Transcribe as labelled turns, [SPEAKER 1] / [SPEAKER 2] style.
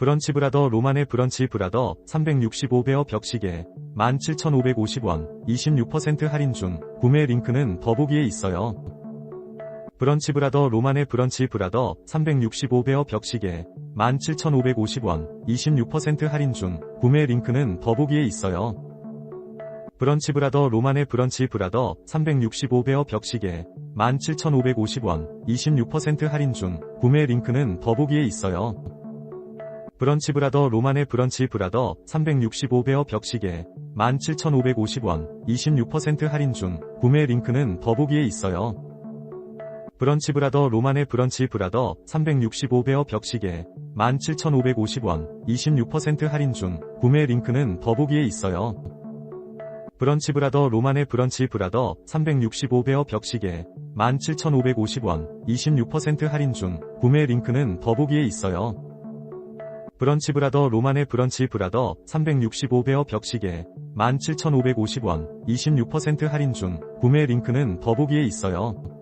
[SPEAKER 1] 브런치 브라더 로만의 브런치 브라더 365베어 벽시계 17,550원 26% 할인 중 구매 링크는 더보기에 있어요. 브런치 브라더 로만의 브런치 브라더 365베어 벽시계 17,550원 26% 할인 중 구매 링크는 더보기에 있어요. 브런치 브라더 로만의 브런치 브라더 365베어 벽시계 17,550원 26% 할인 중 구매 링크는 더보기에 있어요. 브런치 브라더 로만의 브런치 브라더 365베어 벽시계 17,550원 26% 할인 중 구매 링크는 더보기에 있어요. 브런치 브라더 로만의 브런치 브라더 365베어 벽시계 17,550원 26% 할인 중 구매 링크는 더보기에 있어요. 브런치 브라더 로만의 브런치 브라더 365베어 벽시계 17,550원 26% 할인 중 구매 링크는 더보기에 있어요. 브런치 브라더 로만의 브런치 브라더 365베어 벽시계 17,550원 26% 할인 중 구매 링크는 더보기에 있어요.